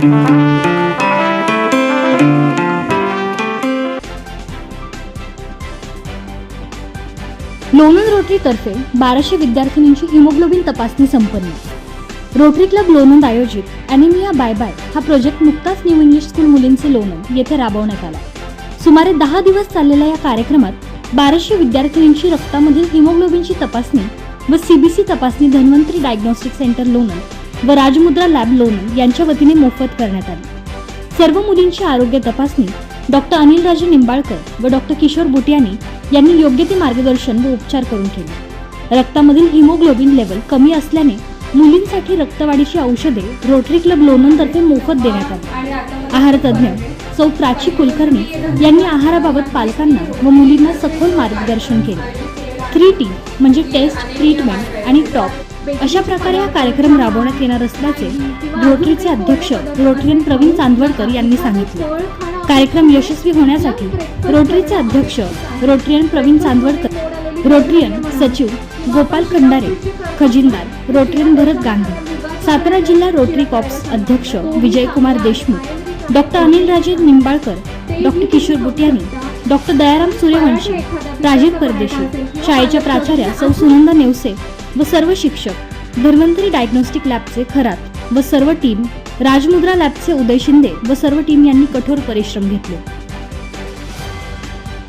लोणंद रोटरीतर्फे बाराशे विद्यार्थिनींची हिमोग्लोबिन तपासणी संपन्न. रोटरी क्लब लोणंद आयोजित अॅनिमिया बाय बाय हा प्रोजेक्ट नुकताच न्यू इंग्लिश स्कूल मुलींचे लोणंद येथे राबवण्यात आला. सुमारे दहा दिवस चाललेल्या या कार्यक्रमात बाराशे विद्यार्थिनींची रक्तामधील हिमोग्लोबिनची तपासणी व सीबीसी तपासणी धन्वंतरी डायग्नोस्टिक सेंटर लोणंद व राजमुद्रा लॅब लोणंद यांच्या वतीने मोफत करण्यात आली. सर्व मुलींची आरोग्य तपासणी डॉक्टर अनिलराजे निंबाळकर व डॉक्टर किशोर बुटियानी यांनी योग्य ते मार्गदर्शन व उपचार करून केले. रक्तामधील हिमोग्लोबिन लेवल कमी असल्याने मुलींसाठी रक्तवाढीची औषधे रोटरी क्लब लोणंदतर्फे मोफत देण्यात आली. आहार तज्ज्ञ सौ. प्राची कुलकर्णी यांनी आहाराबाबत पालकांना व मुलींना सखोल मार्गदर्शन केले. थ्री टी म्हणजे टेस्ट ट्रीटमेंट आणि टॉप अशा प्रकारे हा कार्यक्रम राबवण्यात येणार असल्याचे रोटरीचे अध्यक्ष रोटरीयन प्रवीण चांदवडकर यांनी सांगितले. कार्यक्रम यशस्वी होण्यासाठी रोटरीचे अध्यक्ष रोटरीयन प्रवीण चांदवडकर रोटरीयन सचिव गोपाल खंडारे खजिनदार रोटरीयन भरत गांधी सातारा जिल्हा रोटरी कॉप्स अध्यक्ष Vijaykumar Deshmukh doctor Anil Raje Nimbalkar doctor Kishor Butiyani doctor Dayaram Suryavanshi Rajiv Pardeshi शाळेच्या प्राचार्या सौ सुनंदा नेवसे व सर्व शिक्षक धन्वंतरी डायग्नोस्टिक लॅबचे खरात व सर्व टीम राजमुद्रा लॅबचे उदय शिंदे व सर्व टीम यांनी कठोर परिश्रम घेतले.